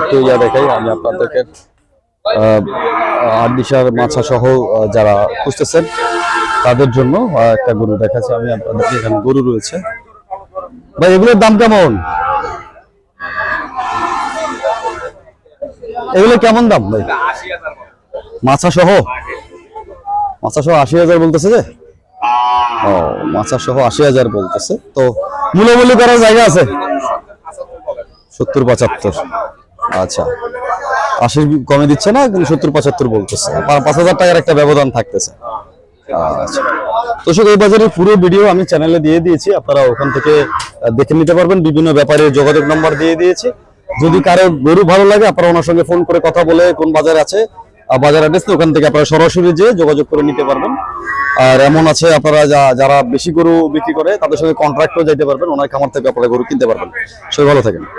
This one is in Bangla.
একটু ইয়া দেখাই, আমি আপনাদেরকে মাছা সহ যারা খুঁজতেছেন, তাদের জন্য একটা গরু দেখাচ্ছি আমি আপনাদেরকে, এখানে গরু রয়েছে। ভাই, এগুলোর দাম কেমন? এগুলো কেমন দাম, ভাই? মাছা সহ? মাছা সহ আশি হাজার বলতেছে যে? ও, মাছা সহ আশি হাজার বলতেছে। তো, মূল্যমূল্য করার জায়গা আছে? সত্তর, পঁচাত্তর। আচ্ছা। আশির কমে দিচ্ছে না সত্তর, পঁচাত্তর বলতেছে। পাঁচ হাজার টাকার একটা ব্যবধান থাকতেছে। আচ্ছা। দর্শক, এই বাজারের পুরো ভিডিও আমি চ্যানেলে দিয়ে দিয়েছি, আপনারা ওখান থেকে দেখে নিতে পারবেন, বিভিন্ন ব্যাপারে যোগাযোগ নম্বর দিয়ে দিয়েছি। যদি কারও গরু ভালো লাগে, আপনারা ওনার সঙ্গে ফোন করে কথা বলে কোন বাজার আছে বাজার অ্যাড্রেস ওখান থেকে আপনারা সরাসরি যেয়ে যোগাযোগ করে নিতে পারবেন। আর এমন আছে, আপনারা যা- যারা বেশি গরু বিক্রি করে, তাদের সঙ্গে কন্ট্রাক্টও যাইতে পারবেন, ওনার খামার থেকে আপনারা গরু কিনতে পারবেন। সবাই ভালো থাকেন।